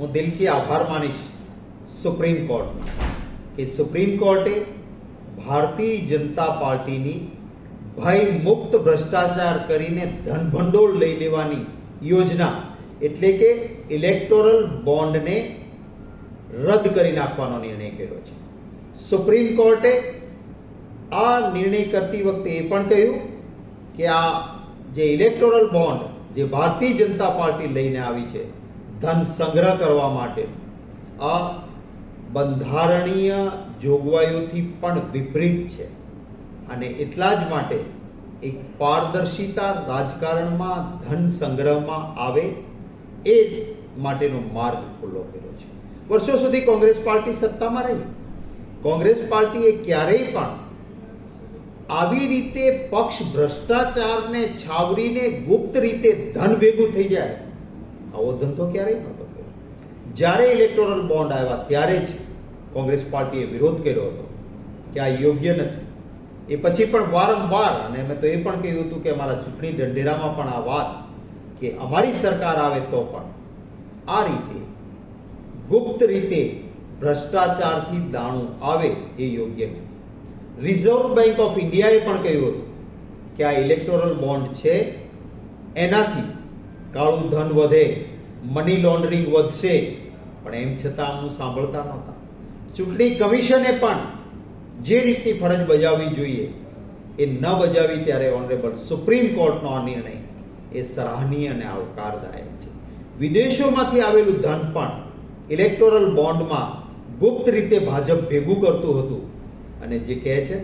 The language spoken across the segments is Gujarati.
હું દિલથી આભાર માનીશ સુપ્રીમ કોર્ટનો કે સુપ્રીમ કોર્ટે ભારતીય જનતા પાર્ટીની ભય મુક્ત ભ્રષ્ટાચાર કરીને ધન ભંડોળ લઈ લેવાની યોજના એટલે કે ઇલેક્ટોરલ બોન્ડને રદ કરી નાખવાનો નિર્ણય કર્યો છે. સુપ્રીમ કોર્ટે આ નિર્ણય કરતી વખતે એ પણ કહ્યું કે આ જે ઇલેક્ટોરલ બોન્ડ જે ભારતીય જનતા પાર્ટી લઈને આવી છે ધન સંગ્રહ કરવા માટે. આ બંધારણીય જોગવાઈઓથી પણ વિપરીત છે. અને એટલા જ માટે એક પારદર્શિતા રાજકારણમાં ધન સંગ્રહમાં આવે એ માટેનો માર્ગ ખુલ્લો કર્યો છે. વર્ષો સુધી કોંગ્રેસ પાર્ટી સત્તામાં રહી. કોંગ્રેસ પાર્ટીએ ક્યારેય પણ આવી રીતે પક્ષ ભ્રષ્ટાચારને છાવરીને ગુપ્ત રીતે ધન ભેગું થઈ જાય આવો ધંધો ક્યારેય નહોતો કર્યો. જ્યારે ઇલેક્ટોરલ બોન્ડ આવ્યા ત્યારે જ કોંગ્રેસ પાર્ટીએ વિરોધ કર્યો હતો કે આ યોગ્ય નથી. એ પછી પણ વારંવાર, અને મેં તો એ પણ કહ્યું હતું કે અમારા ચૂંટણી ઢંઢેરામાં પણ આ વાત કે અમારી સરકાર આવે તો પણ આ રીતે, ગુપ્ત રીતે ભ્રષ્ટાચારથી દાણું આવે એ યોગ્ય નથી. રિઝર્વ બેંક ઓફ ઇન્ડિયાએ પણ કહ્યું હતું કે આ ઇલેક્ટોરલ બોન્ડ છે, એનાથી કાળું ધન વધે મની લોન્ડરિંગ વધશે. પણ એમ છતાં હું સાંભળતા નહોતા. ચૂંટણી કમિશને પણ જે રીતની ફરજ બજાવવી જોઈએ, એ ન બજાવી ત્યારે ઓનરેબલ સુપ્રીમ કોર્ટનો આ નિર્ણય એ સરાહનીય અને આવકારદાયક છે. વિદેશોમાંથી આવેલું ધન પણ ઇલેક્ટોરલ બોન્ડમાં ગુપ્ત રીતે ભાજપ ભેગું કરતું હતું. અને જે કહે છે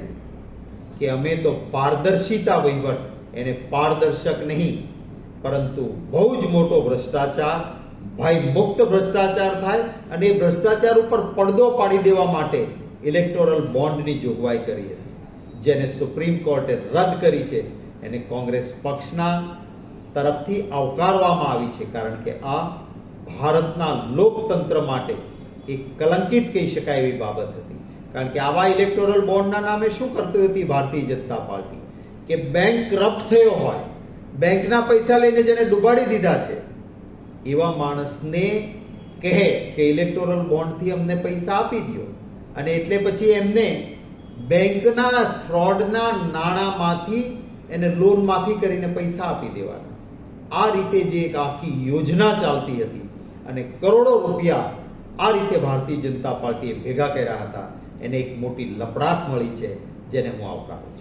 કે અમે તો પારદર્શિતા વહીવટ, એને પારદર્શક નહીં પરંતુ બહુ જ મોટો ભ્રષ્ટાચાર, ભાઈ મુક્ત ભ્રષ્ટાચાર થાય અને એ ભ્રષ્ટાચાર ઉપર પડદો પાડી દેવા માટે ઇલેક્ટોરલ બોન્ડની જોગવાઈ કરી હતી. જેને સુપ્રીમ કોર્ટે રદ કરી છે. એને કોંગ્રેસ પક્ષના તરફથી આવકારવામાં આવી છે. કારણ કે આ ભારતના લોકતંત્ર માટે એક કલંકિત કહી શકાય એવી બાબત હતી. કારણ કે આવા ઇલેક્ટોરલ બોન્ડના નામે શું કરતી હતી ભારતીય જનતા પાર્ટી? કે બેંક કરપ્ટ થયો હોય બેંકના પૈસા લઈને જેને ડૂબાડી દીધા છે, એવા માણસને કહે કે ઇલેક્ટોરલ બોન્ડથી અમને પૈસા આપી દો અને એટલે પછી એમને બેંકના ફ્રોડના નાણાંમાંથી એને લોન માફી કરીને પૈસા આપી દેવાના. આ રીતે જે એક આખી યોજના ચાલતી હતી અને કરોડો રૂપિયા આ રીતે ભારતીય જનતા પાર્ટીએ ભેગા કર્યા હતા, એને એક મોટી લપડાટ મળી છે, જેને હું આવકારું